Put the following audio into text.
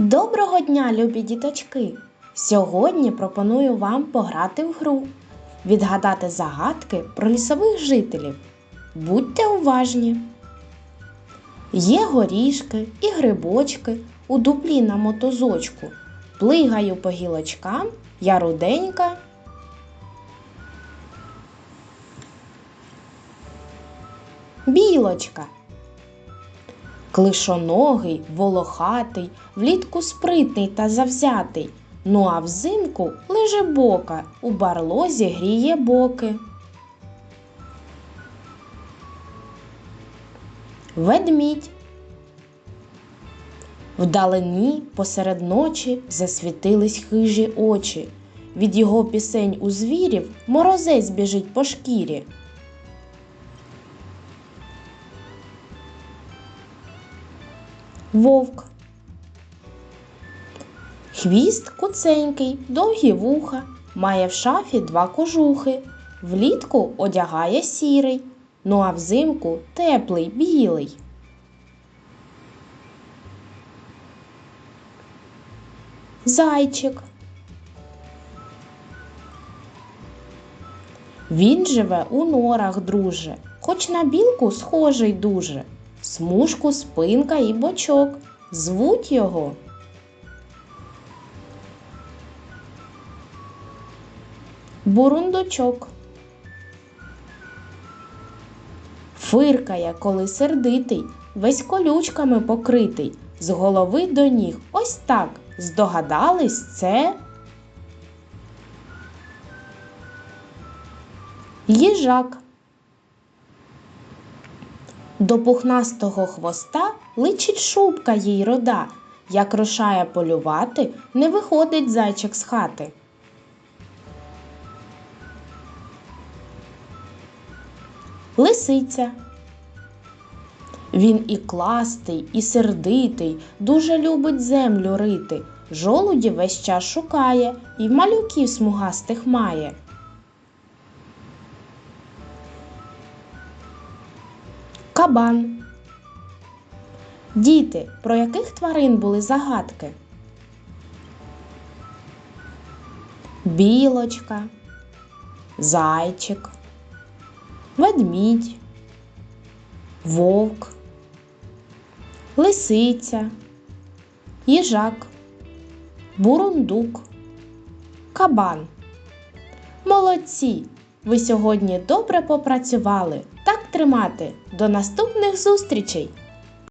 Доброго дня, любі діточки! Сьогодні пропоную вам пограти в гру, відгадати загадки про лісових жителів. Будьте уважні. Є горішки і грибочки у дуплі на мотозочку. Плигаю по гілочкам, я руденька. Білочка. Клишоногий, волохатий, влітку спритний та завзятий. Ну а взимку лиже бока, у барлозі гріє боки. Ведмідь. Вдалині посеред ночі засвітились хижі очі. Від його пісень у звірів морозець біжить по шкірі. Вовк. Хвіст куценький, довгі вуха, має в шафі два кожухи. Влітку одягає сірий, ну а взимку теплий білий. Зайчик. Він живе у норах, друже, хоч на білку схожий дуже. Смужку, спинка і бочок. Звуть його. Бурундучок. Фиркає, коли сердитий, весь колючками покритий, з голови до ніг. Ось так. Здогадались це? Їжак. До пухнастого хвоста личить шубка їй рода. Як рушає полювати, не виходить зайчик з хати. Лисиця. Він і кластий, і сердитий, дуже любить землю рити. Жолуді весь час шукає і малюків смугастих має. Кабан. Діти, про яких тварин були загадки? Білочка, зайчик, ведмідь, вовк, лисиця, їжак, бурундук, кабан. Молодці! Ви сьогодні добре попрацювали. Так тримати. До наступних зустрічей!